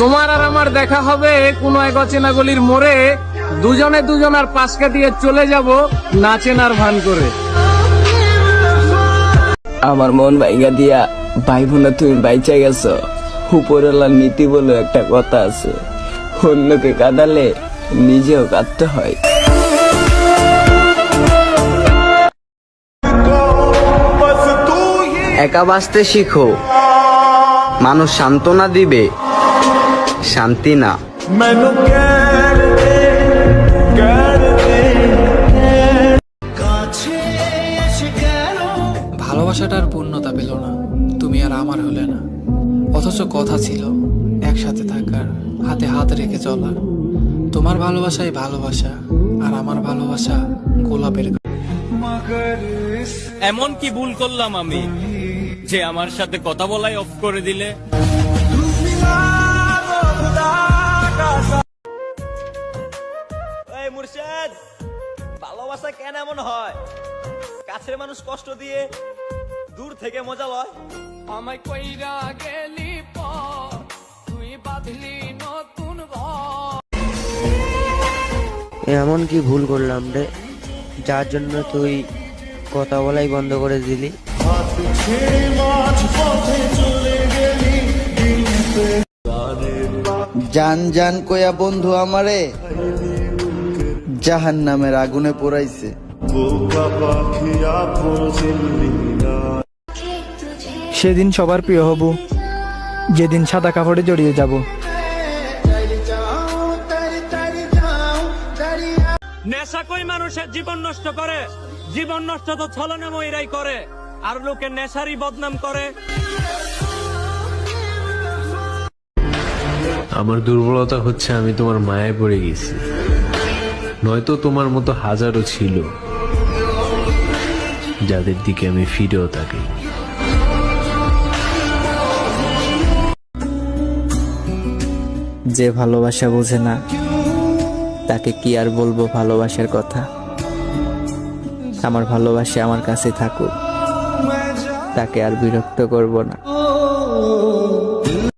তোমার আর আমার দেখা হবে কোনো এক অচেনা গলির মোড়ে। দুজনে দুজনার পাশ কাটিয়ে চলে যাব নাচেনার ভান করে। আমার মন ভাইগা দিয়া ভাই বোনা তুমি বাইচা গেছো। উপরওয়ালার নীতি বলে একটা কথা আছে অন্যকে কাঁদালে নিজেও কাঁদতে হয়। একা বাঁচতে শিখো। মানুষ সান্ত্বনা দিবে। শান্তি না। ভালোবাসাটার পূর্ণতা পেল না তুমি আর আমার হলে না। অথচ কথা ছিল একসাথে থাকার হাতে হাত রেখে চলার। তোমার ভালোবাসাই ভালোবাসা আর আমার ভালোবাসা গোলাপের এমন কি ভুল করলাম আমি যে আমার সাথে কথা বলাই অফ করে দিলে? ভালোবাসা কেন এমন হয়? কাছের মানুষ কষ্ট দিয়ে দূর থেকে মজা লয়। আমায় কইরা গেলি তুই বাঁধলি নতুন এমন কি ভুল করলাম রে? যার জন্য তুই কথা বলাই বন্ধ করে দিলি? জান জান কয়া বন্ধু আমারে। জাহান নামের আগুনে পোড়াইছে। সেদিন সবার প্রিয় হব যেদিন সাদা কাপড়ে জড়িয়ে যাব। নেশা কই মানুষের জীবন নষ্ট করে? জীবন নষ্ট তো ছলনা ময়রাই করে আর লোকে নেশারই বদনাম করে। আমার দুর্বলতা হচ্ছে আমি তোমার মায়ে পড়ে গেছি। নয়তো তোমার মতো হাজারো ছিল যাদের দিকে আমি ফিরেও থাকি যে ভালোবাসা বোঝে না, তাকে কি আর বলব ভালোবাসার কথা? আমার ভালোবাসা আমার কাছে থাকুক, তাকে আর বিরক্ত করব না।